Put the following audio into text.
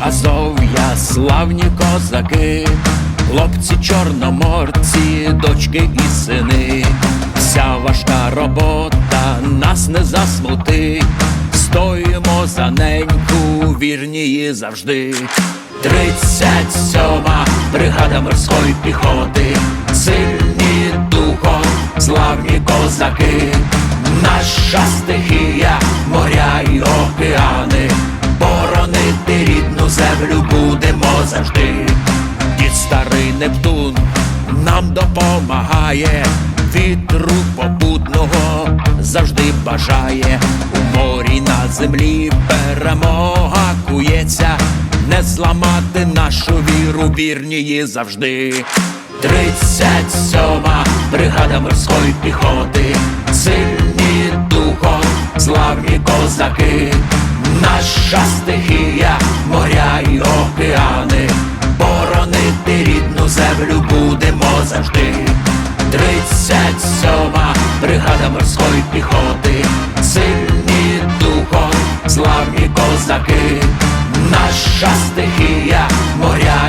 Азов'я, славні козаки, хлопці чорноморці, дочки і сини. Вся важка робота нас не засмутить, стоїмо за неньку, вірні їй завжди. Тридцять сьома бригада морської піхоти, сильні духом, славні козаки, землю будемо завжди. Дід старий Нептун нам допомагає, вітру попутного завжди бажає. У морі на землі перемога кується, не зламати нашу віру, вірні їй завжди. Тридцять сьома бригада морської піхоти, сильні духом, славні козаки, наша стихія, бригада морської піхоти, сильні духом, славні козаки, наша стихія, моря.